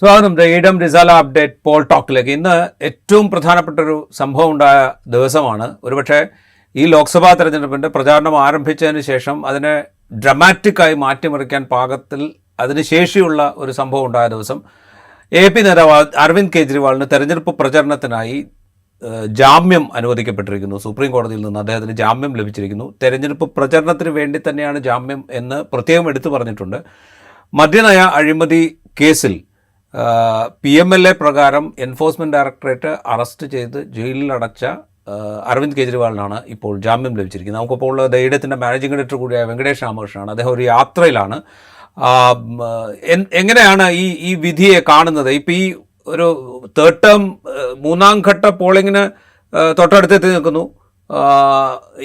സ്വാഗതം ദ ഈഡം Risala update Paul ടോക്കിലേക്ക്. ഇന്ന് ഏറ്റവും പ്രധാനപ്പെട്ട ഒരു സംഭവം ഉണ്ടായ ദിവസമാണ്. ഒരുപക്ഷെ ഈ ലോക്സഭാ തെരഞ്ഞെടുപ്പിന്റെ പ്രചാരണം ആരംഭിച്ചതിന് ശേഷം അതിനെ ഡ്രമാറ്റിക്കായി മാറ്റിമറിക്കാൻ പാകത്തിൽ അതിന് ശേഷിയുള്ള ഒരു സംഭവം ഉണ്ടായ ദിവസം. എ പി നേതാവ് അരവിന്ദ് കെജ്രിവാളിന് തെരഞ്ഞെടുപ്പ് പ്രചരണത്തിനായി ജാമ്യം അനുവദിക്കപ്പെട്ടിരിക്കുന്നു. സുപ്രീം കോടതിയിൽ നിന്ന് അദ്ദേഹത്തിന് ജാമ്യം ലഭിച്ചിരിക്കുന്നു. തെരഞ്ഞെടുപ്പ് പ്രചരണത്തിന് വേണ്ടി തന്നെയാണ് ജാമ്യം എന്ന് പ്രത്യേകം എടുത്തു പറഞ്ഞിട്ടുണ്ട്. മദ്യനയ അഴിമതി കേസിൽ പി എം എൽ എ പ്രകാരം എൻഫോഴ്സ്മെന്റ് ഡയറക്ടറേറ്റ് അറസ്റ്റ് ചെയ്ത് ജയിലിൽ അടച്ച അരവിന്ദ് കെജ്രിവാളിനാണ് ഇപ്പോൾ ജാമ്യം ലഭിച്ചിരിക്കുന്നത്. നമുക്കിപ്പോൾ ഉള്ള ദൈഡത്തിന്റെ മാനേജിംഗ് ഡയറക്ടർ കൂടിയായ വെങ്കടേഷ് രാമകൃഷ്ണനാണ്. അദ്ദേഹം ഒരു യാത്രയിലാണ്. എങ്ങനെയാണ് ഈ ഈ വിധിയെ കാണുന്നത്? ഇപ്പം ഈ ഒരു തേർഡ് ടേം മൂന്നാം ഘട്ട പോളിങ്ങിന് തൊട്ടടുത്തെത്തി നിൽക്കുന്നു.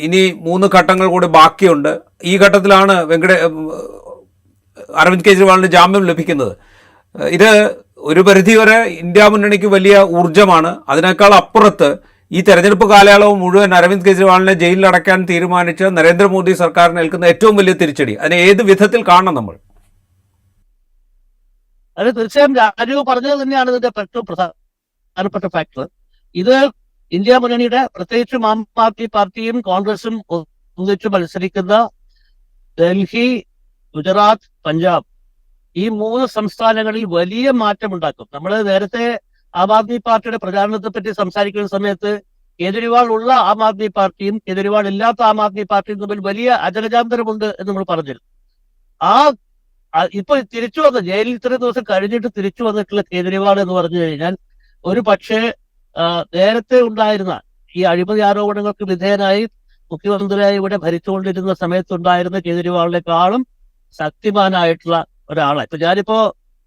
ഇനി മൂന്ന് ഘട്ടങ്ങൾ കൂടി ബാക്കിയുണ്ട്. ഈ ഘട്ടത്തിലാണ് വെങ്കടേ അരവിന്ദ് കെജ്രിവാളിന് ജാമ്യം ലഭിക്കുന്നത്. ഇത് ഒരു പരിധിവരെ ഇന്ത്യ മുന്നണിക്ക് വലിയ ഊർജമാണ് അതിനേക്കാൾ അപ്പുറത്ത് ഈ തെരഞ്ഞെടുപ്പ് കാലയളവ് മുഴുവൻ അരവിന്ദ് കെജ്രിവാളിനെ ജയിലിൽ അടക്കാൻ തീരുമാനിച്ച നരേന്ദ്രമോദി സർക്കാരിന് ഏൽക്കുന്ന ഏറ്റവും വലിയ തിരിച്ചടി. അതിനെ ഏത് വിധത്തിൽ കാണണം നമ്മൾ? അത് തീർച്ചയായും രാജു പറഞ്ഞത് തന്നെയാണ് ഇതിന്റെ ഏറ്റവും പ്രധാനപ്പെട്ട ഫാക്ടർ ഇത് ഇന്ത്യ മുന്നണിയുടെ പ്രത്യേകിച്ചും ആം ആദ്മി പാർട്ടിയും കോൺഗ്രസും ഒന്നിച്ച് മത്സരിക്കുന്ന ഡൽഹി ഗുജറാത്ത് പഞ്ചാബ് ഈ മൂന്ന് സംസ്ഥാനങ്ങളിൽ വലിയ മാറ്റമുണ്ടാക്കും. നമ്മൾ നേരത്തെ ആം ആദ്മി പാർട്ടിയുടെ പ്രചാരണത്തെ പറ്റി സംസാരിക്കുന്ന സമയത്ത് കേജ്രിവാൾ ഉള്ള ആം ആദ്മി പാർട്ടിയും കേജ്രിവാൾ ഇല്ലാത്ത ആം ആദ്മി പാർട്ടിയും തമ്മിൽ വലിയ അജഗജാന്തരമുണ്ട് എന്ന് നമ്മൾ പറഞ്ഞിരുന്നു ആ ഇപ്പൊ തിരിച്ചു വന്ന ജയിലിൽ ഇത്രയും ദിവസം കഴിഞ്ഞിട്ട് തിരിച്ചു വന്നിട്ടുള്ള കേജ്രിവാൾ എന്ന് പറഞ്ഞു കഴിഞ്ഞാൽ ഒരു പക്ഷേ നേരത്തെ ഉണ്ടായിരുന്ന ഈ അഴിമതി ആരോപണങ്ങൾക്ക് വിധേയനായി മുഖ്യമന്ത്രിയായി ഇവിടെ ഭരിച്ചുകൊണ്ടിരുന്ന സമയത്തുണ്ടായിരുന്ന കേജ്രിവാളിനെക്കാളും ശക്തിമാനായിട്ടുള്ള ഒരാളാണ് ഇപ്പൊ ഞാനിപ്പോ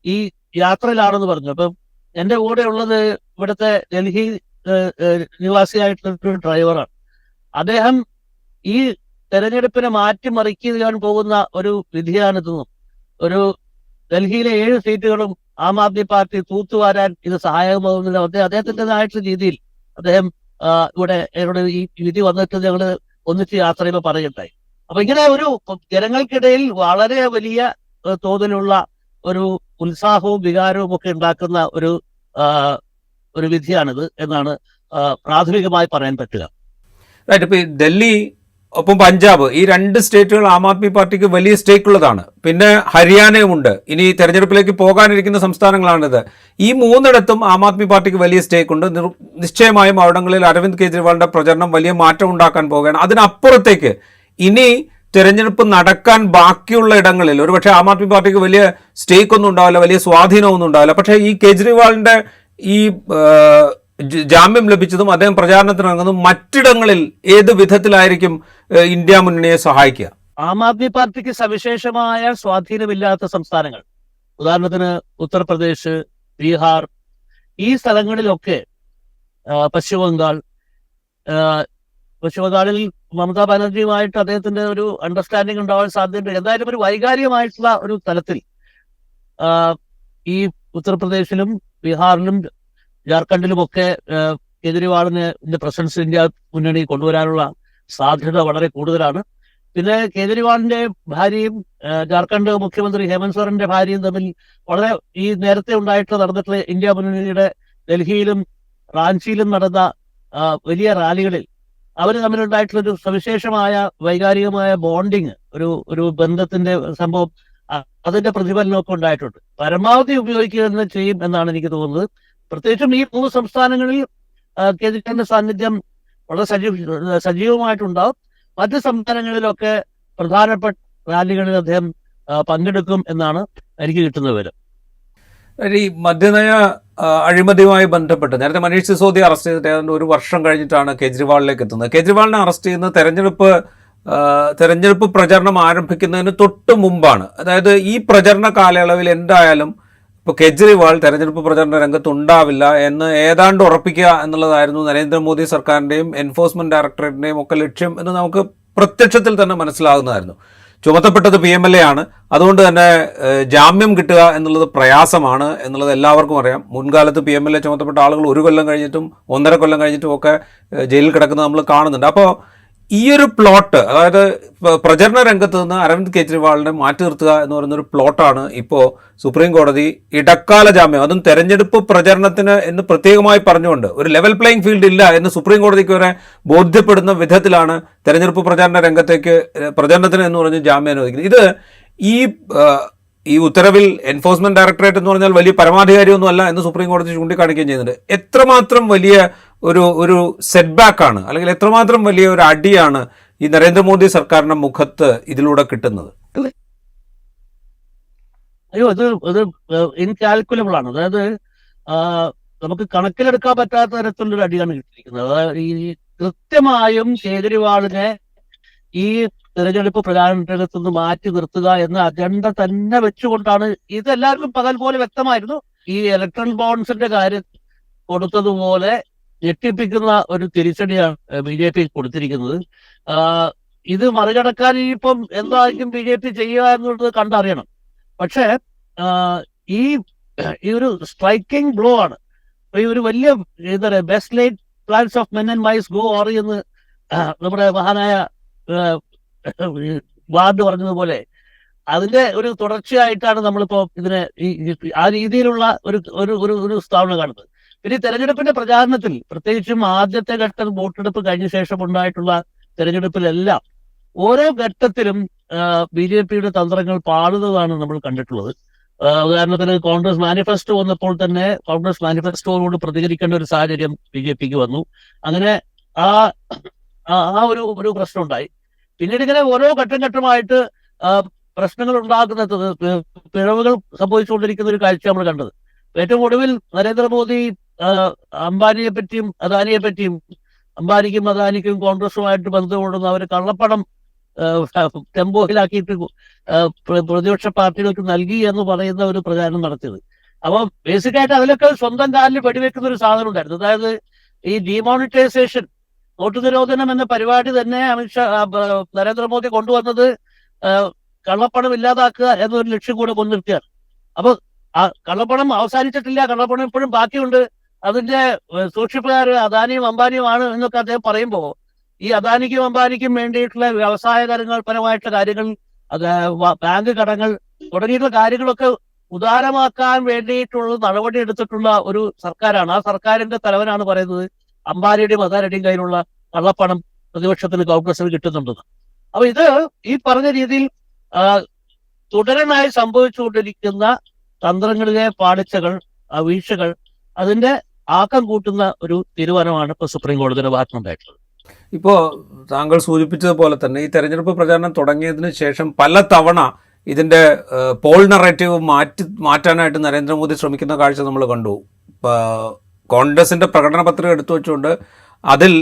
ഈ യാത്രയിലാണെന്ന് പറഞ്ഞു. അപ്പം എന്റെ കൂടെ ഉള്ളത് ഇവിടുത്തെ ഡൽഹി നിവാസിയായിട്ടുള്ള ഡ്രൈവറാണ്. അദ്ദേഹം ഈ തെരഞ്ഞെടുപ്പിനെ മാറ്റിമറിക്കാൻ പോകുന്ന ഒരു വിധിയാണിതെന്നും ഒരു ഡൽഹിയിലെ ഏഴ് സീറ്റുകളും ആം ആദ്മി പാർട്ടി തൂത്തുവാരാൻ ഇത് സഹായകമാകുന്നില്ല അദ്ദേഹം അദ്ദേഹത്തിന്റെതായിട്ടുള്ള രീതിയിൽ അദ്ദേഹം ഇവിടെ എന്നോട് ഈ വിധി വന്നിട്ട് ഞങ്ങൾ ഒന്നിച്ച് യാത്ര ചെയ്യുമ്പോൾ പറയുണ്ടായി അപ്പൊ ഇങ്ങനെ ഒരു ജനങ്ങൾക്കിടയിൽ വളരെ വലിയ തോതിലുള്ള ഒരു ഉത്സാഹവും വികാരവും ഒക്കെ ഉണ്ടാക്കുന്ന ഒരു ഒരു വിധിയാണിത് എന്നാണ് പ്രാഥമികമായി പറയാൻ പറ്റുക. റൈറ്റ് ഇപ്പൊ ഡൽഹി ഒപ്പം പഞ്ചാബ് ഈ രണ്ട് സ്റ്റേറ്റുകൾ ആം ആദ്മി പാർട്ടിക്ക് വലിയ സ്റ്റേക്ക് ഉള്ളതാണ് പിന്നെ ഹരിയാനയും ഉണ്ട് ഇനി തെരഞ്ഞെടുപ്പിലേക്ക് പോകാനിരിക്കുന്ന സംസ്ഥാനങ്ങളാണിത്. ഈ മൂന്നിടത്തും ആം ആദ്മി പാർട്ടിക്ക് വലിയ സ്റ്റേക്ക് ഉണ്ട് നിശ്ചയമായും അവിടങ്ങളിൽ അരവിന്ദ് കെജ്രിവാളിന്റെ പ്രചരണം വലിയ മാറ്റം ഉണ്ടാക്കാൻ പോവുകയാണ്. അതിനപ്പുറത്തേക്ക് ഇനി തെരഞ്ഞെടുപ്പ് നടക്കാൻ ബാക്കിയുള്ള ഇടങ്ങളിൽ ഒരുപക്ഷെ ആം ആദ്മി പാർട്ടിക്ക് വലിയ സ്റ്റേക്ക് ഒന്നും ഉണ്ടാവില്ല വലിയ സ്വാധീനമൊന്നും ഉണ്ടാവില്ല. പക്ഷേ ഈ കേജ്രിവാളിന്റെ ഈ ജാമ്യം ലഭിച്ചതും അദ്ദേഹം പ്രചാരണത്തിനിറങ്ങുന്നതും മറ്റിടങ്ങളിൽ ഏത് വിധത്തിലായിരിക്കും ഇന്ത്യ മുന്നണിയെ സഹായിക്കുക? ആം ആദ്മി പാർട്ടിക്ക് സവിശേഷമായ സ്വാധീനമില്ലാത്ത സംസ്ഥാനങ്ങൾ. ഉദാഹരണത്തിന് ഉത്തർപ്രദേശ് ബീഹാർ ഈ സ്ഥലങ്ങളിലൊക്കെ പശ്ചിമ ബംഗാൾ പശ്ചിമ മമതാ ബാനർജിയുമായിട്ട് അദ്ദേഹത്തിന്റെ ഒരു അണ്ടർസ്റ്റാൻഡിംഗ് ഉണ്ടാവാൻ സാധ്യതയുണ്ട്. എന്തായാലും ഒരു വൈകാരികമായിട്ടുള്ള ഒരു തലത്തിൽ ഈ ഉത്തർപ്രദേശിലും ബീഹാറിലും ജാർഖണ്ഡിലും ഒക്കെ കേജ്രിവാളിന് പ്രസൻസ് ഇന്ത്യ മുന്നണി കൊണ്ടുവരാനുള്ള സാധ്യത വളരെ കൂടുതലാണ്. പിന്നെ കേജ്രിവാളിന്റെ ഭാര്യയും ജാർഖണ്ഡ് മുഖ്യമന്ത്രി ഹേമന്ത് സോറന്റെ ഭാര്യയും തമ്മിൽ വളരെ ഈ നേരത്തെ ഉണ്ടായിട്ട് നടന്നിട്ടുള്ള ഇന്ത്യ മുന്നണിയുടെ ഡൽഹിയിലും റാഞ്ചിയിലും നടന്ന വലിയ റാലികളിൽ അവർ തമ്മിലുണ്ടായിട്ടുള്ള ഒരു സവിശേഷമായ വൈകാരികമായ ബോണ്ടിങ് ഒരു ഒരു ബന്ധത്തിന്റെ സംഭവം അതിന്റെ പ്രതിഫലനമൊക്കെ ഉണ്ടായിട്ടുണ്ട്. പരമാവധി ഉപയോഗിക്കുക തന്നെ ചെയ്യും എന്നാണ് എനിക്ക് തോന്നുന്നത്. പ്രത്യേകിച്ചും ഈ മൂന്ന് സംസ്ഥാനങ്ങളിൽ കേന്ദ്രത്തിന്റെ സാന്നിധ്യം വളരെ സജീവ സജീവമായിട്ടുണ്ടാവും. മറ്റ് സംസ്ഥാനങ്ങളിലൊക്കെ പ്രധാനപ്പെട്ട റാലികളിൽ അദ്ദേഹം പങ്കെടുക്കും എന്നാണ് എനിക്ക് കിട്ടുന്ന വിവരം. ഈ മദ്യനയ അഴിമതിയുമായി ബന്ധപ്പെട്ട് നേരത്തെ മനീഷ് സിസോദി അറസ്റ്റ് ചെയ്തിട്ട് ഏതാണ്ട് ഒരു വർഷം കഴിഞ്ഞിട്ടാണ് കേജ്രിവാളിലേക്ക് എത്തുന്നത്. കേജ്രിവാളിനെ അറസ്റ്റ് ചെയ്യുന്ന തെരഞ്ഞെടുപ്പ് തെരഞ്ഞെടുപ്പ് പ്രചരണം ആരംഭിക്കുന്നതിന് തൊട്ട് മുമ്പാണ്. അതായത് ഈ പ്രചരണ കാലയളവിൽ എന്തായാലും ഇപ്പോൾ കേജ്രിവാൾ തെരഞ്ഞെടുപ്പ് പ്രചരണ രംഗത്ത് ഉണ്ടാവില്ല എന്ന് ഏതാണ്ട് ഉറപ്പിക്കുക എന്നുള്ളതായിരുന്നു നരേന്ദ്രമോദി സർക്കാരിന്റെയും എൻഫോഴ്സ്മെന്റ് ഡയറക്ടറേറ്റിന്റെയും ഒക്കെ ലക്ഷ്യം എന്ന് നമുക്ക് പ്രത്യക്ഷത്തിൽ തന്നെ മനസ്സിലാകുന്നതായിരുന്നു. ചുമത്തപ്പെട്ടത് പി എം എൽ എ ആണ്. അതുകൊണ്ട് തന്നെ ജാമ്യം കിട്ടുക എന്നുള്ളത് പ്രയാസമാണ് എന്നുള്ളത് എല്ലാവർക്കും അറിയാം. മുൻകാലത്ത് പി എം എൽ എ ചുമത്തപ്പെട്ട ആളുകൾ ഒരു കൊല്ലം കഴിഞ്ഞിട്ടും ഒന്നര കൊല്ലം കഴിഞ്ഞിട്ടും ഒക്കെ ജയിലിൽ കിടക്കുന്നത് നമ്മൾ കാണുന്നുണ്ട്. അപ്പോൾ ഈ ഒരു പ്ലോട്ട് അതായത് പ്രചരണ രംഗത്ത് നിന്ന് അരവിന്ദ് കെജ്രിവാളിനെ മാറ്റി നിർത്തുക എന്ന് പറയുന്ന ഒരു പ്ലോട്ടാണ് ഇപ്പോൾ സുപ്രീം കോടതി ഇടക്കാല ജാമ്യം അതും തെരഞ്ഞെടുപ്പ് പ്രചരണത്തിന് എന്ന് പ്രത്യേകമായി പറഞ്ഞുകൊണ്ട് ഒരു ലെവൽ പ്ലേയിങ് ഫീൽഡ് ഇല്ല എന്ന് സുപ്രീം കോടതിക്ക് വരെ ബോധ്യപ്പെടുന്ന വിധത്തിലാണ് തെരഞ്ഞെടുപ്പ് പ്രചാരണ രംഗത്തേക്ക് പ്രചരണത്തിന് എന്ന് പറഞ്ഞ് ജാമ്യം അനുവദിക്കുന്നത്. ഇത് ഈ ഈ ഉത്തരവിൽ എൻഫോഴ്സ്മെന്റ് ഡയറക്ടറേറ്റ് എന്ന് പറഞ്ഞാൽ വലിയ പരമാധികാരിയൊന്നും അല്ല എന്ന് സുപ്രീം കോടതി ചൂണ്ടിക്കാണിക്കുകയും ചെയ്യുന്നുണ്ട്. എത്രമാത്രം വലിയ ഒരു ഒരു സെറ്റ് ബാക്ക് ആണ് അല്ലെങ്കിൽ എത്രമാത്രം വലിയ ഒരു അടിയാണ് ഈ നരേന്ദ്രമോദി സർക്കാരിന്റെ മുഖത്ത് ഇതിലൂടെ കിട്ടുന്നത്? അയ്യോ ഇത് ഇത് ഇൻകാൽക്കുലബിൾ ആണ്. അതായത് നമുക്ക് കണക്കിലെടുക്കാൻ പറ്റാത്ത തരത്തിലുള്ള അടിയാണ് കിട്ടിയിരിക്കുന്നത്. അതായത് ഈ കൃത്യമായും കേജ്രിവാളിനെ ഈ തെരഞ്ഞെടുപ്പ് പ്രചാരണത്തിൽ നിന്ന് മാറ്റി നിർത്തുക എന്ന അജണ്ട തന്നെ വെച്ചുകൊണ്ടാണ് ഇതെല്ലാവർക്കും പകൽ പോലെ വ്യക്തമായിരുന്നു. ഈ ഇലക്ട്രൽ ബോൺസിന്റെ കാര്യം കൊടുത്തതുപോലെ ഞെട്ടിപ്പിക്കുന്ന ഒരു തിരിച്ചടിയാണ് ബി ജെ പി കൊടുത്തിരിക്കുന്നത്. ഇത് മറികടക്കാൻ ഇനിയിപ്പം എന്തായിരിക്കും ബി ജെ പി ചെയ്യുക എന്നുള്ളത് കണ്ടറിയണം. പക്ഷേ ഈ ഒരു സ്ട്രൈക്കിംഗ് ബ്ലോ ആണ്. ഈ ഒരു വലിയ എന്താ പറയുക best light plans of men and mice go awry എന്ന് നമ്മുടെ മഹാനായ വാർഡ് പറഞ്ഞതുപോലെ. അതിന്റെ ഒരു തുടർച്ചയായിട്ടാണ് നമ്മളിപ്പോ ഇതിനെ ഈ ആ രീതിയിലുള്ള ഒരു ഒരു ഒരു സ്ഥാപനം കാണുന്നത്. പിന്നെ തെരഞ്ഞെടുപ്പിന്റെ പ്രചാരണത്തിൽ പ്രത്യേകിച്ചും ആദ്യത്തെ ഘട്ടം വോട്ടെടുപ്പ് കഴിഞ്ഞ ശേഷം ഉണ്ടായിട്ടുള്ള തെരഞ്ഞെടുപ്പിലെല്ലാം ഓരോ ഘട്ടത്തിലും ബി ജെ പിയുടെ തന്ത്രങ്ങൾ പാടുന്നതാണ് നമ്മൾ കണ്ടിട്ടുള്ളത്. ഉദാഹരണത്തിന് കോൺഗ്രസ് മാനിഫെസ്റ്റോ വന്നപ്പോൾ തന്നെ കോൺഗ്രസ് മാനിഫെസ്റ്റോയോട് പ്രതികരിക്കേണ്ട ഒരു സാഹചര്യം ബി ജെ പിക്ക് വന്നു. അങ്ങനെ ആ ആ ഒരു ഒരു പ്രശ്നം ഉണ്ടായി പിന്നീട് ഇങ്ങനെ ഓരോ ഘട്ടം ഘട്ടമായിട്ട് പ്രശ്നങ്ങൾ ഉണ്ടാക്കുന്ന പിഴവുകൾ സംഭവിച്ചുകൊണ്ടിരിക്കുന്ന ഒരു കാഴ്ച നമ്മൾ കണ്ടത്. ഏറ്റവും ഒടുവിൽ നരേന്ദ്രമോദി അംബാനിയെ പറ്റിയും അദാനിയെ പറ്റിയും അംബാനിക്കും അദാനിക്കും കോൺഗ്രസുമായിട്ട് ബന്ധമുണ്ടെന്ന് അവരെ കള്ളപ്പണം ടെമ്പോയിലാക്കിയിട്ട് പ്രതിപക്ഷ പാർട്ടികൾക്ക് നൽകി എന്ന് പറയുന്ന ഒരു പ്രചാരണം നടത്തിയത്. അപ്പൊ ബേസിക്കായിട്ട് അതിലൊക്കെ സ്വന്തം കാലിൽ വെടിവെക്കുന്ന ഒരു സാധനം ഉണ്ടായിരുന്നു. അതായത് ഈ ഡിമോണിറ്റൈസേഷൻ നോട്ട് നിരോധനം എന്ന പരിപാടി തന്നെ അമിത്ഷാ നരേന്ദ്രമോദി കൊണ്ടുവന്നത് കള്ളപ്പണം ഇല്ലാതാക്കുക എന്നൊരു ലക്ഷ്യം കൂടെ മുൻനിർത്തിയാണ് അപ്പൊ ആ കള്ളപ്പണം അവസാനിച്ചിട്ടില്ല കള്ളപ്പണം ഇപ്പോഴും ബാക്കിയുണ്ട്. അതിന്റെ സൂക്ഷിപ്പുകാർ അദാനിയും അംബാനിയുമാണ് എന്നൊക്കെ അദ്ദേഹം പറയുമ്പോൾ ഈ അദാനിക്കും അംബാനിക്കും വേണ്ടിയിട്ടുള്ള വ്യവസായ കാര്യങ്ങൾ പരമായിട്ടുള്ള കാര്യങ്ങൾ ബാങ്ക് കടങ്ങൾ തുടങ്ങിയിട്ടുള്ള കാര്യങ്ങളൊക്കെ ഉദാരമാക്കാൻ വേണ്ടിയിട്ടുള്ള നടപടി എടുത്തിട്ടുള്ള ഒരു സർക്കാരാണ്. ആ സർക്കാരിന്റെ തലവനാണ് പറയുന്നത്. അംബാനിയുടെയും അദാനിയുടെയും കയ്യിലുള്ള കള്ളപ്പണം പ്രതിപക്ഷത്തിന് കോൺഗ്രസിന് കിട്ടുന്നുണ്ടെന്ന് അപ്പൊ ഇത് ഈ പറഞ്ഞ രീതിയിൽ തുടരനായി സംഭവിച്ചുകൊണ്ടിരിക്കുന്ന തന്ത്രങ്ങളിലെ പാളിച്ചകൾ വീഴ്ചകൾ അതിന്റെ ആക്കം കൂട്ടുന്ന ഒരു തീരുമാനമാണ് ഇപ്പൊ സുപ്രീം കോടതിയുടെ ഭാഗത്തുനിന്നുണ്ടായിട്ടുള്ളത്. ഇപ്പോ താങ്കൾ സൂചിപ്പിച്ചതുപോലെ തന്നെ ഈ തെരഞ്ഞെടുപ്പ് പ്രചാരണം തുടങ്ങിയതിന് ശേഷം പല തവണ ഇതിന്റെ പോൾ നറേറ്റീവ് മാറ്റി മാറ്റാനായിട്ട് നരേന്ദ്രമോദി ശ്രമിക്കുന്ന കാഴ്ച നമ്മൾ കണ്ടു. കോൺഗ്രസിന്റെ പ്രകടന പത്രിക എടുത്തു വെച്ചുകൊണ്ട് അതിൽ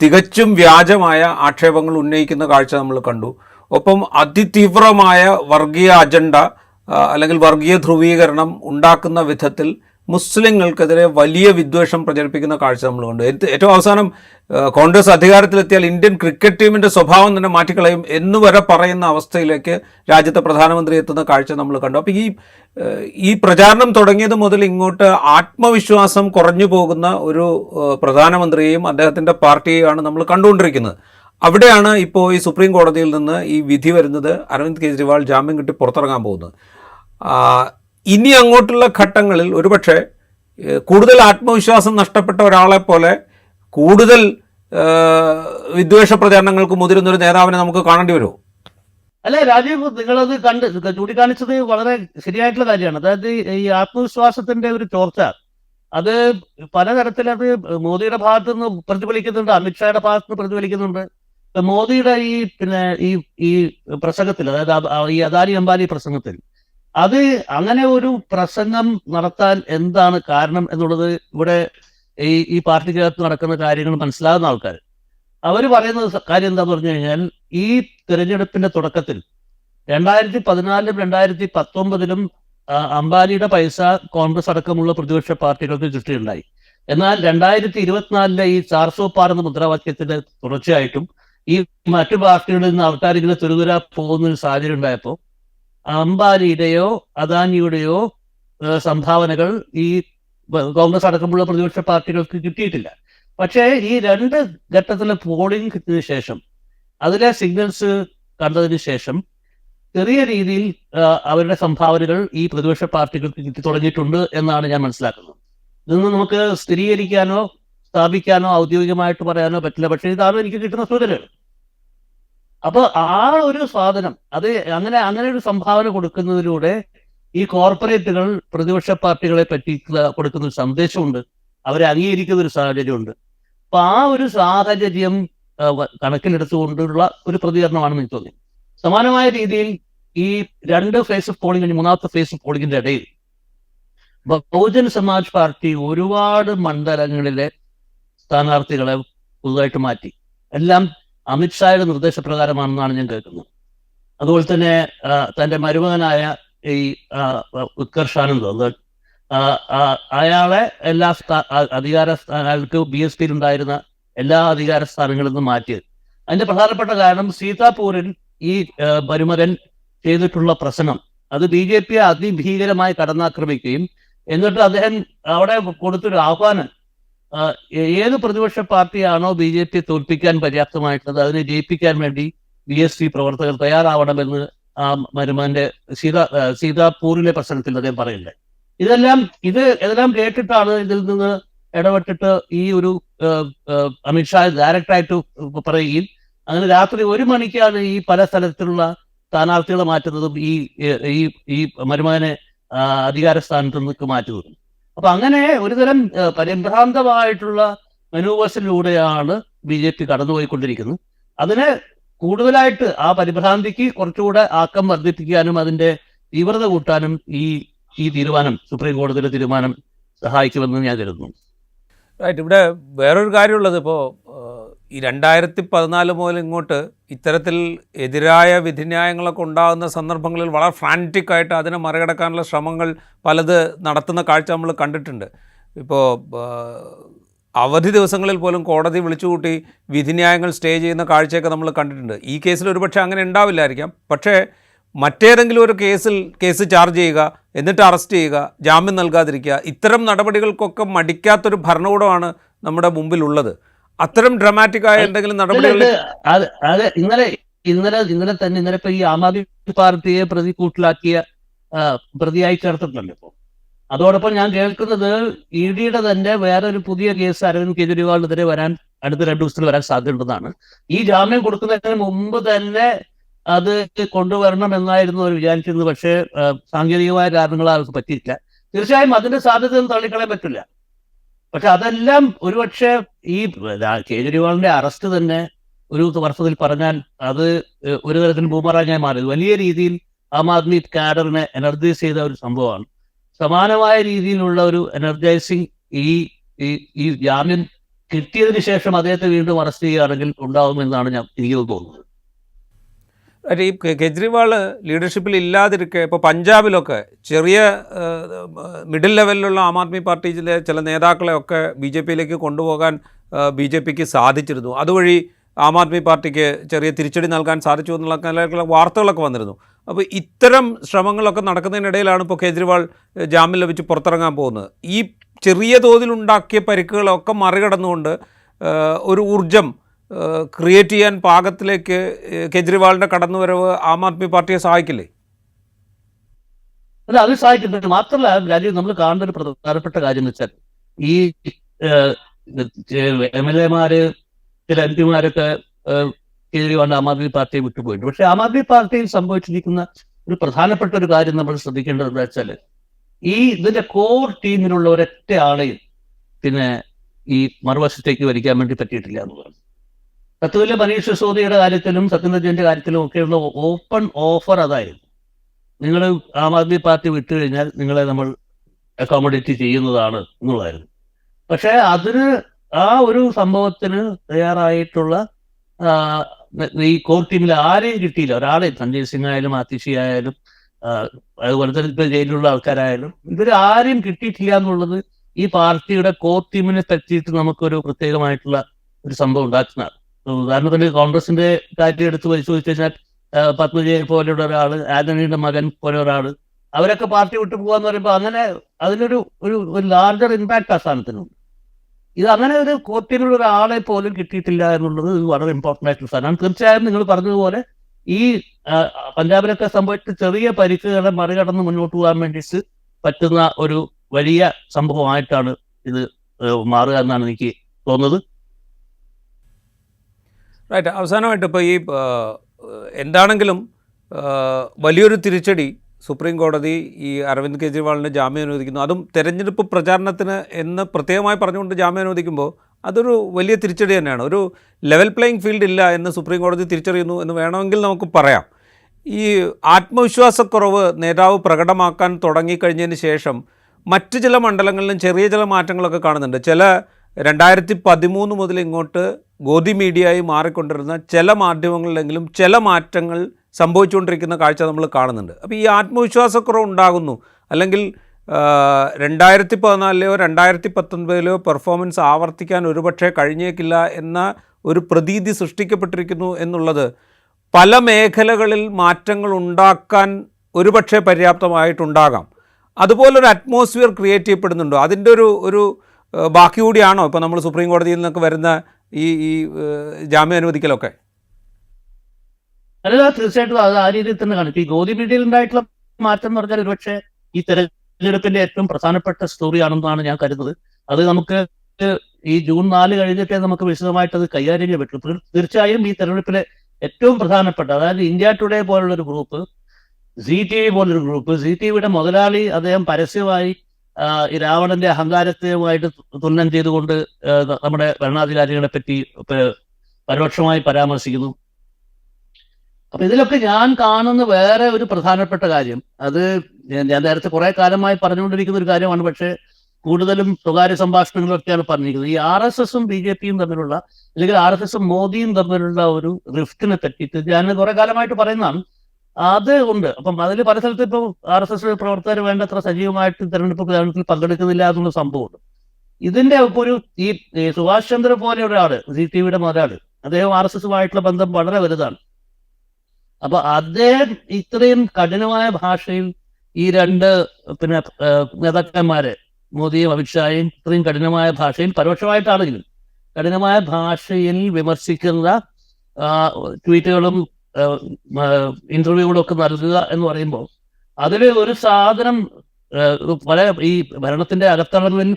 തികച്ചും വ്യാജമായ ആക്ഷേപങ്ങൾ ഉന്നയിക്കുന്ന കാഴ്ച നമ്മൾ കണ്ടു. ഒപ്പം അതിതീവ്രമായ വർഗീയ അജണ്ട അല്ലെങ്കിൽ വർഗീയ ധ്രുവീകരണം ഉണ്ടാക്കുന്ന വിധത്തിൽ മുസ്ലിങ്ങൾക്കെതിരെ വലിയ വിദ്വേഷം പ്രചരിപ്പിക്കുന്ന കാഴ്ച നമ്മൾ കണ്ടു. ഏറ്റവും അവസാനം കോൺഗ്രസ് അധികാരത്തിലെത്തിയാൽ ഇന്ത്യൻ ക്രിക്കറ്റ് ടീമിന്റെ സ്വഭാവം തന്നെ മാറ്റിക്കളയും എന്നുവരെ പറയുന്ന അവസ്ഥയിലേക്ക് രാജ്യത്തെ പ്രധാനമന്ത്രി എത്തുന്ന കാഴ്ച നമ്മൾ കണ്ടു. അപ്പോൾ ഈ ഈ പ്രചാരണം തുടങ്ങിയത് മുതൽ ഇങ്ങോട്ട് ആത്മവിശ്വാസം കുറഞ്ഞു പോകുന്ന ഒരു പ്രധാനമന്ത്രിയെയും അദ്ദേഹത്തിന്റെ പാർട്ടിയെയാണ് നമ്മൾ കണ്ടുകൊണ്ടിരിക്കുന്നത്. അവിടെയാണ് ഇപ്പോൾ ഈ സുപ്രീം കോടതിയിൽ നിന്ന് ഈ വിധി വരുന്നത്. അരവിന്ദ് കെജ്രിവാൾ ജാമ്യം കിട്ടി പുറത്തിറങ്ങാൻ പോകുന്നത്. ഇനി അങ്ങോട്ടുള്ള ഘട്ടങ്ങളിൽ ഒരുപക്ഷെ കൂടുതൽ ആത്മവിശ്വാസം നഷ്ടപ്പെട്ട ഒരാളെ പോലെ കൂടുതൽ വിദ്വേഷ പ്രചാരണങ്ങൾക്ക് മുതിരുന്നൊരു നേതാവിനെ നമുക്ക് കാണേണ്ടി വരുമോ? അല്ലെ രാജീവ് നിങ്ങളത് കണ്ട് ചൂണ്ടിക്കാണിച്ചത് വളരെ ശരിയായിട്ടുള്ള കാര്യമാണ്. അതായത് ഈ ആത്മവിശ്വാസത്തിന്റെ ഒരു ചോർച്ച അത് പലതരത്തിൽ അത് മോദിയുടെ ഭാഗത്ത് നിന്ന് പ്രതിഫലിക്കുന്നുണ്ട് അമിത്ഷായുടെ ഭാഗത്ത് നിന്ന് പ്രതിഫലിക്കുന്നുണ്ട്. മോദിയുടെ ഈ പിന്നെ ഈ ഈ പ്രസംഗത്തിൽ അതായത് ഈ അദാനി അംബാനി പ്രസംഗത്തിൽ അത് അങ്ങനെ ഒരു പ്രസംഗം നടത്താൻ എന്താണ് കാരണം എന്നുള്ളത് ഇവിടെ ഈ ഈ പാർട്ടിക്കകത്ത് നടക്കുന്ന കാര്യങ്ങൾ മനസ്സിലാകുന്ന ആൾക്കാർ. അവർ പറയുന്ന കാര്യം എന്താന്ന് പറഞ്ഞു കഴിഞ്ഞാൽ ഈ തിരഞ്ഞെടുപ്പിന്റെ തുടക്കത്തിൽ രണ്ടായിരത്തി പതിനാലിലും രണ്ടായിരത്തി പത്തൊമ്പതിലും അംബാനിയുടെ പൈസ കോൺഗ്രസ് അടക്കമുള്ള പ്രതിപക്ഷ പാർട്ടികൾക്ക് ചുറ്റിയുണ്ടായി എന്നാൽ രണ്ടായിരത്തി ഇരുപത്തിനാലിലെ ഈ ചാർസോ പാർ എന്ന മുദ്രാവാക്യത്തിന്റെ തുടർച്ചയായിട്ടും ഈ മറ്റു പാർട്ടികളിൽ നിന്ന് ആൾക്കാരിങ്ങനെ ഇങ്ങനെ പോകുന്ന ഒരു സാഹചര്യം ഉണ്ടായപ്പോൾ അംബാനിയുടെയോ അദാനിയുടെയോ സംഭാവനകൾ ഈ കോൺഗ്രസ് അടക്കമുള്ള പ്രതിപക്ഷ പാർട്ടികൾക്ക് കിട്ടിയിട്ടില്ല. പക്ഷേ ഈ രണ്ട് ഘട്ടത്തിലെ പോളിംഗിന് ശേഷം അതിലെ സിഗ്നൽസ് കണ്ടതിന് ശേഷം ചെറിയ രീതിയിൽ അവരുടെ സംഭാവനകൾ ഈ പ്രതിപക്ഷ പാർട്ടികൾക്ക് കിട്ടി തുടങ്ങിയിട്ടുണ്ട് എന്നാണ് ഞാൻ മനസ്സിലാക്കുന്നത്. ഇതൊന്നും നമുക്ക് സ്ഥിരീകരിക്കാനോ സ്ഥാപിക്കാനോ ഔദ്യോഗികമായിട്ട് പറയാനോ പറ്റില്ല. പക്ഷേ ഇതാണ് എനിക്ക് കിട്ടുന്ന സൂചനകൾ അപ്പൊ ആ ഒരു സാധനം അത് അങ്ങനെ അങ്ങനെ ഒരു സംഭാവന കൊടുക്കുന്നതിലൂടെ ഈ കോർപ്പറേറ്റുകൾ പ്രതിപക്ഷ പാർട്ടികളെ പറ്റി കൊടുക്കുന്ന ഒരു സന്ദേശമുണ്ട്. അവരെ അംഗീകരിക്കുന്ന ഒരു സാഹചര്യമുണ്ട്. അപ്പൊ ആ ഒരു സാഹചര്യം കണക്കിലെടുത്തുകൊണ്ടുള്ള ഒരു പ്രതികരണമാണെന്ന് എനിക്ക് തോന്നി. സമാനമായ രീതിയിൽ ഈ രണ്ട് ഫേസ് ഓഫ് പോളിംഗ് മൂന്നാമത്തെ ഫേസ് ഓഫ് പോളിംഗിന്റെ ഇടയിൽ ബഹുജൻ സമാജ് പാർട്ടി ഒരുപാട് മണ്ഡലങ്ങളിലെ സ്ഥാനാർത്ഥികളെ പുതുതായിട്ട് മാറ്റി. എല്ലാം അമിത്ഷായുടെ നിർദ്ദേശപ്രകാരമാണെന്നാണ് ഞാൻ കേൾക്കുന്നത്. അതുപോലെ തന്നെ തന്റെ മരുമകനായ ഈ ആ, അയാളെ എല്ലാ അധികാര അയാൾക്ക് ബി എസ് പിയിൽ ഉണ്ടായിരുന്ന എല്ലാ അധികാര സ്ഥാനങ്ങളിൽ നിന്നും മാറ്റിയത് അതിന്റെ പ്രധാനപ്പെട്ട കാരണം സീതാപൂരിൽ ഈ മരുമകൻ ചെയ്തിട്ടുള്ള പ്രശ്നം. അത് ബി ജെ പിയെ അതിഭീകരമായി കടന്നാക്രമിക്കുകയും എന്നിട്ട് അദ്ദേഹം അവിടെ കൊടുത്തൊരു ആഹ്വാനം. ഏത് പ്രതിപക്ഷ പാർട്ടിയാണോ ബി ജെ പി തോൽപ്പിക്കാൻ പര്യാപ്തമായിട്ടുള്ളത് അതിനെ ജയിപ്പിക്കാൻ വേണ്ടി ബി എസ് പി പ്രവർത്തകർ തയ്യാറാവണമെന്ന് ആ മരുമകന്റെ സീതാ സീതാപൂരിലെ പ്രശ്നത്തിൽ അദ്ദേഹം പറയുന്നത് ഇതെല്ലാം ഇത് ഇതെല്ലാം കേട്ടിട്ടാണ് ഇതിൽ നിന്ന് ഇടപെട്ടിട്ട് ഈ ഒരു അമിത്ഷാ ഡയറക്റ്റായിട്ട് പറയുകയും അങ്ങനെ രാത്രി ഒരു മണിക്കാണ് ഈ പല സ്ഥലത്തിലുള്ള സ്ഥാനാർത്ഥികളെ മാറ്റുന്നതും ഈ ഈ ഈ മരുമകനെ ആ, അധികാര സ്ഥാനത്ത് നിന്നൊക്കെ മാറ്റുന്നതും. അപ്പൊ അങ്ങനെ ഒരുതരം പരിഭ്രാന്തമായിട്ടുള്ള മനോവശിലൂടെയാണ് ബി ജെ പി കടന്നുപോയിക്കൊണ്ടിരിക്കുന്നത്. അതിനെ കൂടുതലായിട്ട് ആ പരിഭ്രാന്തിക്ക് കുറച്ചുകൂടെ ആക്കം വർദ്ധിപ്പിക്കാനും അതിന്റെ തീവ്രത കൂട്ടാനും ഈ ഈ തീരുമാനം സുപ്രീം കോടതിയുടെ തീരുമാനം സഹായിക്കുമെന്ന് ഞാൻ കരുതുന്നു. റൈറ്റ് ഇവിടെ വേറൊരു കാര്യമുള്ളത് ഇപ്പോൾ ഈ രണ്ടായിരത്തി പതിനാല് മുതൽ ഇങ്ങോട്ട് ഇത്തരത്തിൽ എതിരായ വിധിന്യായങ്ങളൊക്കെ ഉണ്ടാകുന്ന സന്ദർഭങ്ങളിൽ വളരെ ഫ്രാന്റിക് ആയിട്ട് അതിനെ മറികടക്കാനുള്ള ശ്രമങ്ങൾ പലത് നടത്തുന്ന കാഴ്ച നമ്മൾ കണ്ടിട്ടുണ്ട്. ഇപ്പോൾ അവധി ദിവസങ്ങളിൽ പോലും കോടതി വിളിച്ചുകൂട്ടി വിധിന്യായങ്ങൾ സ്റ്റേ ചെയ്യുന്ന കാഴ്ചയൊക്കെ നമ്മൾ കണ്ടിട്ടുണ്ട്. ഈ കേസിൽ ഒരുപക്ഷെ അങ്ങനെ ഉണ്ടാവില്ലായിരിക്കാം. പക്ഷേ മറ്റേതെങ്കിലും ഒരു കേസിൽ കേസ് ചാർജ് ചെയ്യുക എന്നിട്ട് അറസ്റ്റ് ചെയ്യുക ജാമ്യം നൽകാതിരിക്കുക. ഇത്തരം നടപടികൾക്കൊക്കെ മടിക്കാത്തൊരു ഭരണകൂടമാണ് നമ്മുടെ മുമ്പിലുള്ളത്. അത്തരം ഡ്രമാറ്റിക് ആയ എന്തെങ്കിലും നടപടികൾ അത് ഇന്നലെ ഇന്നലെ ഇന്നലെ തന്നെ ഇന്നലെ ഇപ്പൊ ഈ ആം ആദ്മി പാർട്ടിയെ പ്രതി കൂട്ടിലാക്കിയ പ്രതിയായി ചേർത്തിട്ടുണ്ട് ഇപ്പൊ. അതോടൊപ്പം ഞാൻ കേൾക്കുന്നത് ഇ ഡിയുടെ തന്നെ വേറെ ഒരു പുതിയ കേസ് അരവിന്ദ് കെജ്രിവാളിനെതിരെ വരാൻ അടുത്ത രണ്ടു ദിവസത്തിൽ വരാൻ സാധ്യതയുണ്ടെന്നാണ്. ഈ ജാമ്യം കൊടുക്കുന്നതിന് മുമ്പ് തന്നെ അത് കൊണ്ടുവരണം എന്നായിരുന്നു അവർ വിചാരിച്ചിരുന്നത്. പക്ഷേ സാങ്കേതികമായ കാരണങ്ങളാൽ അവർക്ക് പറ്റിയില്ല. തീർച്ചയായും അതിന്റെ സാധ്യത തള്ളിക്കളയാൻ പറ്റില്ല. പക്ഷെ അതെല്ലാം ഒരുപക്ഷെ ഈ കേജ്രിവാളിന്റെ അറസ്റ്റ് തന്നെ ഒരു വർഷത്തിൽ പറഞ്ഞാൽ അത് ഒരു തരത്തിൽ ബൂമറാങ്ങായി മാറി വലിയ രീതിയിൽ ആം ആദ്മി കാഡറിനെ എനർജൈസ് ചെയ്ത ഒരു സംഭവമാണ്. സമാനമായ രീതിയിലുള്ള ഒരു എനർജൈസിങ് ഈ ഈ ജാമ്യം കിട്ടിയതിന് ശേഷം അദ്ദേഹത്തെ വീണ്ടും അറസ്റ്റ് ചെയ്യുകയാണെങ്കിൽ ഉണ്ടാവുമെന്നാണ് ഞാൻ എനിക്ക് തോന്നുന്നത്. ഈ കെ- കെജ്രിവാൾ ലീഡർഷിപ്പിൽ ഇല്ലാതിരിക്കെ ഇപ്പോൾ പഞ്ചാബിലൊക്കെ ചെറിയ മിഡിൽ ലെവലിലുള്ള ആം ആദ്മി പാർട്ടിയിലെ ചില നേതാക്കളെയൊക്കെ ബി ജെ പിയിലേക്ക് കൊണ്ടുപോകാൻ ബി ജെ പിക്ക് സാധിച്ചിരുന്നു. അതുവഴി ആം ആദ്മി പാർട്ടിക്ക് ചെറിയ തിരിച്ചടി നൽകാൻ സാധിച്ചു എന്നുള്ള വാർത്തകളൊക്കെ വന്നിരുന്നു. അപ്പോൾ ഇത്തരം ശ്രമങ്ങളൊക്കെ നടക്കുന്നതിനിടയിലാണ് ഇപ്പോൾ കേജ്രിവാൾ ജാമ്യം ലഭിച്ച് പുറത്തിറങ്ങാൻ പോകുന്നത്. ഈ ചെറിയ തോതിലുണ്ടാക്കിയ പരിക്കുകളൊക്കെ മറികടന്നുകൊണ്ട് ഒരു ഊർജം ക്രിയേറ്റ് ചെയ്യാൻ പാകത്തിലേക്ക് കെജ്രിവാളിന്റെ കടന്നുവരവ് ആം ആദ്മി പാർട്ടിയെ സഹായിക്കില്ലേ? അല്ല അത് സഹായിക്കുന്നുണ്ട് മാത്രമല്ല രാജ്യം നമ്മൾ കാണുന്ന ഒരു പ്രധാനപ്പെട്ട കാര്യം എന്ന് വെച്ചാൽ ഈ എം എൽ എമാര് ചില എം പിമാരൊക്കെ കേജ്രിവാളിന്റെ ആം ആദ്മി പാർട്ടിയെ വിട്ടുപോയിട്ടുണ്ട് പക്ഷെ ആം ആദ്മി പാർട്ടിയിൽ സംഭവിച്ചിരിക്കുന്ന ഒരു പ്രധാനപ്പെട്ട ഒരു കാര്യം നമ്മൾ ശ്രദ്ധിക്കേണ്ടത് എന്താ വെച്ചാൽ ഈ ഇതിന്റെ കോർ ടീമിലുള്ള ഒരൊറ്റ ആളെയും പിന്നെ ഈ മറുവശത്തേക്ക് വരിക്കാൻ വേണ്ടി പറ്റിയിട്ടില്ല എന്നുള്ളതാണ് സത്യത്തിലെ മനീഷ് സിസോദിയുടെ കാര്യത്തിലും സത്യനജിന്റെ കാര്യത്തിലും ഒക്കെയുള്ള ഓപ്പൺ ഓഫർ അതായിരുന്നു നിങ്ങൾ ആം ആദ്മി പാർട്ടി വിട്ടു കഴിഞ്ഞാൽ നിങ്ങളെ നമ്മൾ അക്കോമഡേറ്റ് ചെയ്യുന്നതാണ് എന്നുള്ളതായിരുന്നു. പക്ഷേ അതിന് ആ ഒരു സംഭവത്തിന് തയ്യാറായിട്ടുള്ള ഈ കോർ ടീമിൽ ആരെയും കിട്ടിയില്ല. ഒരാളെ സഞ്ജയ് സിംഗ് ആയാലും ആതിഷി ആയാലും അതുപോലെ തന്നെ ഇപ്പൊ ജയിലിലുള്ള ആൾക്കാരായാലും ഇവർ ആരെയും കിട്ടിയിട്ടില്ല എന്നുള്ളത് ഈ പാർട്ടിയുടെ കോർ ടീമിനെ പറ്റിയിട്ട് നമുക്കൊരു പ്രത്യേകമായിട്ടുള്ള ഒരു സംഭവം ഉണ്ടാക്കുന്നതാണ്. ഉദാഹരണത്തിന് കോൺഗ്രസിന്റെ കാര്യം എടുത്ത് പരിശോധിച്ചു കഴിഞ്ഞാൽ പോലെയുള്ള ഒരാൾ ആന്റണിയുടെ മകൻ പോലെ ഒരാൾ അവരൊക്കെ പാർട്ടി വിട്ടു പോകാന്ന് പറയുമ്പോൾ അങ്ങനെ അതിനൊരു ഒരു ഒരു ലാർജർ ഇമ്പാക്ട് ആ സ്ഥാനത്തിനുണ്ട് ഇത് അങ്ങനെ ഒരു കോർട്ടിനുള്ള ഒരാളെ പോലും കിട്ടിയിട്ടില്ല എന്നുള്ളത് വളരെ ഇമ്പോർട്ടന്റ് ആയിട്ടുള്ള സാധനമാണ് തീർച്ചയായും നിങ്ങൾ പറഞ്ഞതുപോലെ ഈ പഞ്ചാബിലൊക്കെ സംഭവിച്ച ചെറിയ പരിക്കുകളെ മറികടന്ന് മുന്നോട്ട് പോകാൻ വേണ്ടിയിട്ട് പറ്റുന്ന ഒരു വലിയ സംഭവമായിട്ടാണ് ഇത് മാറുക എന്നാണ് എനിക്ക് തോന്നുന്നത്. റൈറ്റ് അവസാനമായിട്ട് ഇപ്പോൾ ഈ എന്താണെങ്കിലും വലിയൊരു തിരിച്ചടി സുപ്രീം കോടതി ഈ അരവിന്ദ് കെജ്രിവാളിന് ജാമ്യം അനുവദിക്കുന്നു. അതും തെരഞ്ഞെടുപ്പ് പ്രചാരണത്തിന് എന്ന് പ്രത്യേകമായി പറഞ്ഞുകൊണ്ട് ജാമ്യം അനുവദിക്കുമ്പോൾ അതൊരു വലിയ തിരിച്ചടി തന്നെയാണ്. ഒരു ലെവൽ പ്ലേയിങ് ഫീൽഡ് ഇല്ല എന്ന് സുപ്രീം കോടതി തിരിച്ചറിയുന്നു എന്ന് വേണമെങ്കിൽ നമുക്ക് പറയാം. ഈ ആത്മവിശ്വാസക്കുറവ് നേതാവ് പ്രകടമാക്കാൻ തുടങ്ങിക്കഴിഞ്ഞതിന് ശേഷം മറ്റ് ചില മണ്ഡലങ്ങളിലും ചെറിയ ചില മാറ്റങ്ങളൊക്കെ കാണുന്നുണ്ട്. ചില രണ്ടായിരത്തി പതിമൂന്ന് മുതൽ ഇങ്ങോട്ട് ഗോതി മീഡിയയായി മാറിക്കൊണ്ടിരുന്ന ചില മാധ്യമങ്ങളിലെങ്കിലും ചില മാറ്റങ്ങൾ സംഭവിച്ചുകൊണ്ടിരിക്കുന്ന കാഴ്ച നമ്മൾ കാണുന്നുണ്ട്. അപ്പോൾ ഈ ആത്മവിശ്വാസക്കുറവ് ഉണ്ടാകുന്നു. അല്ലെങ്കിൽ രണ്ടായിരത്തി പതിനാലിലെയോ രണ്ടായിരത്തി പത്തൊൻപതിലെയോ പെർഫോമൻസ് ആവർത്തിക്കാൻ ഒരുപക്ഷെ കഴിഞ്ഞേക്കില്ല എന്ന ഒരു പ്രതീതി സൃഷ്ടിക്കപ്പെട്ടിരിക്കുന്നു എന്നുള്ളത് പല മേഖലകളിൽ മാറ്റങ്ങൾ ഉണ്ടാക്കാൻ ഒരുപക്ഷെ പര്യാപ്തമായിട്ടുണ്ടാകാം. അതുപോലൊരു അറ്റ്മോസ്ഫിയർ ക്രിയേറ്റ് ചെയ്യപ്പെടുന്നുണ്ടോ. അതിന്റെ ഒരു ഒരു ബാക്കി കൂടിയാണോ ഇപ്പോൾ നമ്മൾ സുപ്രീം കോടതിയിൽ നിന്നൊക്കെ വരുന്ന ഈ ഈ ജാമ്യം അനുവദിക്കലൊക്കെ? അല്ല തീർച്ചയായിട്ടും അത് ആ രീതിയിൽ തന്നെ കാണും. ഈ ഗോതി മീഡിയയിൽ ഉണ്ടായിട്ടുള്ള മാറ്റം എന്ന് പറഞ്ഞാൽ ഒരുപക്ഷെ ഈ തെരഞ്ഞെടുപ്പിന്റെ ഏറ്റവും പ്രധാനപ്പെട്ട സ്റ്റോറി ആണെന്നാണ് ഞാൻ കരുതുന്നത്. അത് നമുക്ക് ഈ ജൂൺ നാല് കഴിഞ്ഞിട്ടേ നമുക്ക് വിശദമായിട്ട് അത് കൈകാര്യം ചെയ്യാൻ പറ്റും. തീർ- തീർച്ചയായും ഈ തെരഞ്ഞെടുപ്പിലെ ഏറ്റവും പ്രധാനപ്പെട്ട അതായത് ഇന്ത്യ ടുഡേ പോലുള്ള ഒരു ഗ്രൂപ്പ് സി ടി വി പോലൊരു ഗ്രൂപ്പ് സി ടി വിയുടെ മുതലാളി അദ്ദേഹം പരസ്യമായി ഈ രാവണന്റെ അഹങ്കാരത്തെയുമായിട്ട് തുലനം ചെയ്തുകൊണ്ട് നമ്മുടെ ഭരണാധികാരികളെ പറ്റി പരോക്ഷമായി പരാമർശിക്കുന്നു. അപ്പൊ ഇതിലൊക്കെ ഞാൻ കാണുന്ന വേറെ ഒരു പ്രധാനപ്പെട്ട കാര്യം. അത് ഞാൻ നേരത്തെ കുറെ കാലമായി പറഞ്ഞുകൊണ്ടിരിക്കുന്ന ഒരു കാര്യമാണ്. പക്ഷേ കൂടുതലും സ്വകാര്യ സംഭാഷണങ്ങളൊക്കെയാണ് പറഞ്ഞിരിക്കുന്നത്. ഈ ആർ എസ് എസും ബി ജെ പിയും തമ്മിലുള്ള അല്ലെങ്കിൽ ആർ എസ് എസും മോദിയും തമ്മിലുള്ള ഒരു റിഫ്റ്റിനെ പറ്റിയിട്ട് ഞാൻ കുറെ കാലമായിട്ട് പറയുന്നതാണ്. അത് ഉണ്ട്. അപ്പം അതിൽ പല സ്ഥലത്ത് ഇപ്പോൾ ആർ എസ് എസ് പ്രവർത്തകർ വേണ്ടത്ര സജീവമായിട്ട് തെരഞ്ഞെടുപ്പ് പ്രചാരണത്തിൽ പങ്കെടുക്കുന്നില്ല എന്നുള്ള സംഭവമുണ്ട്. ഇതിന്റെ ഇപ്പൊ ഒരു ഈ സുഭാഷ് ചന്ദ്ര പോലെ ഒരാൾ സി ടി വിയുടെ മുതലാൾ അദ്ദേഹം ആർ എസ് എസുമായിട്ടുള്ള ബന്ധം വളരെ വലുതാണ്. അപ്പൊ അദ്ദേഹം ഇത്രയും കഠിനമായ ഭാഷയിൽ ഈ രണ്ട് പിന്നെ നേതാക്കന്മാര് മോദിയും അമിത്ഷായും ഇത്രയും കഠിനമായ ഭാഷയിൽ പരോക്ഷമായിട്ടാണെങ്കിലും കഠിനമായ ഭാഷയിൽ വിമർശിക്കുന്ന ട്വീറ്റുകളും ഇന്റർവ്യൂകളും ഒക്കെ നൽകുക എന്ന് പറയുമ്പോൾ അതിൽ ഒരു സാധനം പല ഈ ഭരണത്തിന്റെ അകത്തളങ്ങളിൽ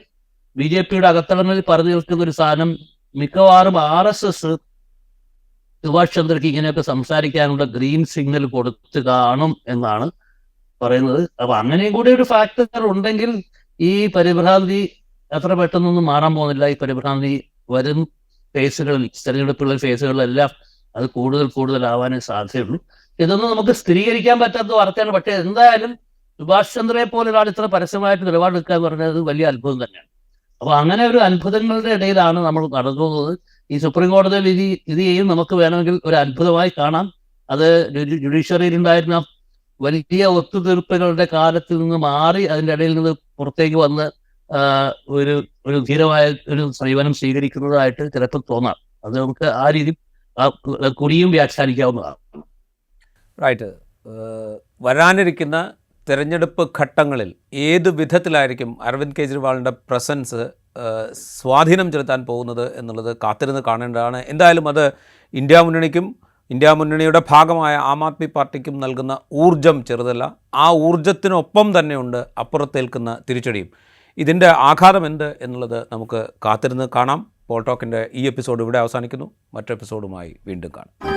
ബി ജെ പിയുടെ അകത്തളങ്ങളിൽ പറഞ്ഞു നിൽക്കുന്ന ഒരു സാധനം മിക്കവാറും ആർ എസ് എസ് സുഭാഷ് ചന്ദ്രക്ക് ഇങ്ങനെയൊക്കെ സംസാരിക്കാനുള്ള ഗ്രീൻ സിഗ്നൽ കൊടുത്തു കാണും എന്നാണ് പറയുന്നത്. അപ്പൊ അങ്ങനെയും കൂടി ഒരു ഫാക്ടർ ഉണ്ടെങ്കിൽ ഈ പരിഭ്രാന്തി അത്ര പെട്ടെന്നൊന്നും മാറാൻ പോകുന്നില്ല. ഈ പരിഭ്രാന്തി വരും ഫേസുകളിൽ തെരഞ്ഞെടുപ്പുള്ള ഫേസുകളിലെല്ലാം അത് കൂടുതൽ ആവാനേ സാധ്യതയുള്ളൂ. ഇതൊന്നും നമുക്ക് സ്ഥിരീകരിക്കാൻ പറ്റാത്ത വാർത്തയാണ്. പക്ഷേ എന്തായാലും സുഭാഷ് ചന്ദ്രയെ പോലെ ഒരാൾ ഇത്ര പരസ്യമായിട്ട് നിലപാടെടുക്കുക എന്ന് പറഞ്ഞത് വലിയ അത്ഭുതം തന്നെയാണ്. അപ്പൊ അങ്ങനെ ഒരു അത്ഭുതങ്ങളുടെ ഇടയിലാണ് നമ്മൾ നടന്നു പോകുന്നത് ഈ സുപ്രീം കോടതി വിധി വിധിയെയും നമുക്ക് വേണമെങ്കിൽ ഒരു അത്ഭുതമായി കാണാം. അത് ജുഡി- ജുഡീഷ്യറിയിൽ ഉണ്ടായിരുന്ന വലിയ ഒത്തുതീർപ്പുകളുടെ കാലത്ത് നിന്ന് മാറി അതിന്റെ ഇടയിൽ നിന്ന് പുറത്തേക്ക് വന്ന് ഒരു ഒരു ധീരമായ ഒരു സമീപനം സ്വീകരിക്കുന്നതായിട്ട് ചിലപ്പോൾ തോന്നാം. അത് നമുക്ക് ആ രീതി കുടിയും വ്യാഖ്യാനിക്കാവുന്നതാണ് റൈറ്റ് വരാനിരിക്കുന്ന തിരഞ്ഞെടുപ്പ് ഘട്ടങ്ങളിൽ ഏത് വിധത്തിലായിരിക്കും അരവിന്ദ് കെജ്രിവാളിന്റെ പ്രസൻസ് സ്വാധീനം ചെലുത്താൻ പോകുന്നത് എന്നുള്ളത് കാത്തിരുന്ന് കാണേണ്ടതാണ്. എന്തായാലും അത് ഇന്ത്യ മുന്നണിക്കും ഇന്ത്യ മുന്നണിയുടെ ഭാഗമായ ആം ആദ്മി പാർട്ടിക്കും നൽകുന്ന ഊർജം ചെറുതല്ല. ആ ഊർജത്തിനൊപ്പം തന്നെയുണ്ട് അപ്പുറത്തേൽക്കുന്ന തിരിച്ചടിയും. ഇതിന്റെ ആഘാതം എന്ത് എന്നുള്ളത് നമുക്ക് കാത്തിരുന്ന് കാണാം. പോൾ ടോക്കിന്റെ ഈ എപ്പിസോഡ് ഇവിടെ അവസാനിക്കുന്നു. മറ്റെപ്പിസോഡുമായി വീണ്ടും കാണാം.